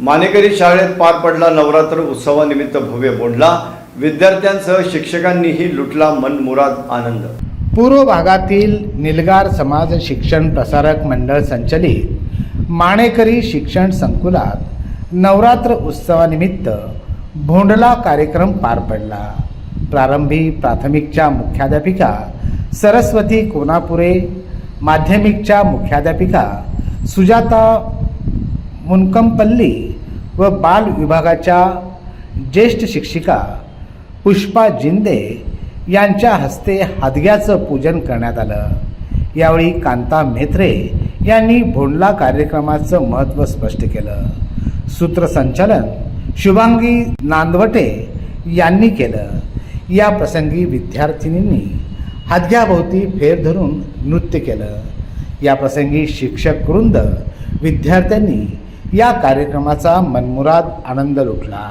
मानेकरी शाळेत पार पडला नवरात्र उत्सवानिमित्त भव्य बोंडला. विद्यार्थ्यांसह शिक्षकांनीही लुटला मनमुराद आनंद. पूर्व भागातील निलगार समाज शिक्षण प्रसारक मंडळ संचलित माणेकरी शिक्षण संकुलात नवरात्र उत्सवानिमित्त भोंडला कार्यक्रम पार पडला. प्रारंभी प्राथमिकच्या मुख्याध्यापिका सरस्वती कोनापुरे माध्यमिकच्या मुख्याध्यापिका सुजाता मुनकंपल्ली व बाल विभागाच्या ज्येष्ठ शिक्षिका पुष्पा जिंदे यांच्या हस्ते हादग्याचं पूजन करण्यात आलं. यावेळी कांता म्हेत्रे यांनी भोंडला कार्यक्रमाचं महत्त्व स्पष्ट केलं. सूत्रसंचालन शुभांगी नांदवटे यांनी केलं. या प्रसंगी विद्यार्थिनींनी हादग्याभोवती फेर धरून नृत्य केलं. या प्रसंगी शिक्षक वृंद विद्यार्थ्यांनी या कार्यक्रमाचा मनमुराद आनंद लुटला.